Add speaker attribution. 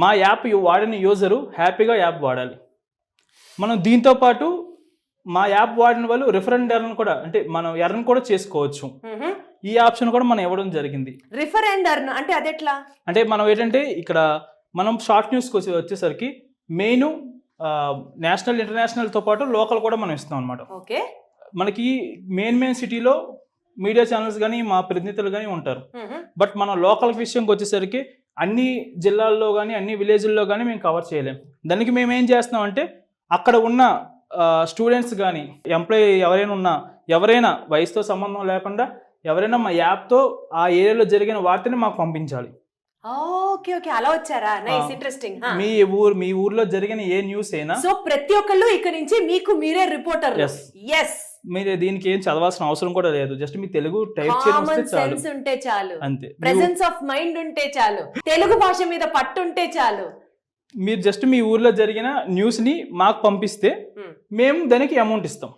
Speaker 1: మా యాప్ వాడిన యూజరు హ్యాపీగా యాప్ వాడాలి. మనం దీంతో పాటు మా యాప్ వాడిన వాళ్ళు రిఫరెండ్ ఎర్న్ కూడా అంటే మనం ఎర్న్ కూడా చేసుకోవచ్చు. ఈ ఆప్షన్ కూడా మనం ఇవ్వడం జరిగింది.
Speaker 2: రిఫర్ అండ్ అర్న్ అంటే అదెట్లా?
Speaker 1: అంటే మనం ఏంటంటే ఇక్కడ మనం షార్ట్ న్యూస్కి వచ్చే వచ్చేసరికి మెయిన్ నేషనల్ ఇంటర్నేషనల్తో పాటు లోకల్ కూడా మనం ఇస్తాం అనమాట
Speaker 2: ఓకే.
Speaker 1: మనకి మెయిన్ మెయిన్ సిటీలో మీడియా ఛానల్స్ కానీ మా ప్రతినిధులు కానీ ఉంటారు. బట్ మనం లోకల్ విషయంకి వచ్చేసరికి అన్ని జిల్లాల్లో కానీ అన్ని విలేజ్ల్లో కానీ మేము కవర్ చేయలేం. దానికి మేము ఏం చేస్తున్నాం అంటే అక్కడ ఉన్న స్టూడెంట్స్ కానీ ఎంప్లాయీ ఎవరైనా ఉన్నా ఎవరైనా వయసుతో సంబంధం లేకుండా ఎవరైనా మా యాప్తో ఆ ఏరియాలో జరిగిన వార్తని మాకు పంపించాలి.
Speaker 2: Okay okay. అలా వచ్చారా? నైస్. ఇంట్రెస్టింగ్
Speaker 1: మీ ఊరు మీ ఊర్లో జరిగిన ఏ న్యూస్ అయినా
Speaker 2: సో ప్రతి ఒక్కళ్ళు ఇక్కడ నుంచి మీకు మీరే రిపోర్టర్
Speaker 1: Yes.
Speaker 2: ఎస్
Speaker 1: మీరు దీనికి ఏం చదవాల్సిన అవసరం కూడా లేదు. జస్ట్ మీ తెలుగు టైప్ చేయడం చాలు.
Speaker 2: ఉంటే చాలు.
Speaker 1: అంతే.
Speaker 2: ప్రెసెన్స్ ఆఫ్ మైండ్ ఉంటే చాలు. తెలుగు భాష మీద పట్టు ఉంటే చాలు.
Speaker 1: మీరు జస్ట్ మీ ఊర్లో జరిగిన న్యూస్ని మాకు పంపిస్తే. మేము దానికి అమౌంట్ ఇస్తాం.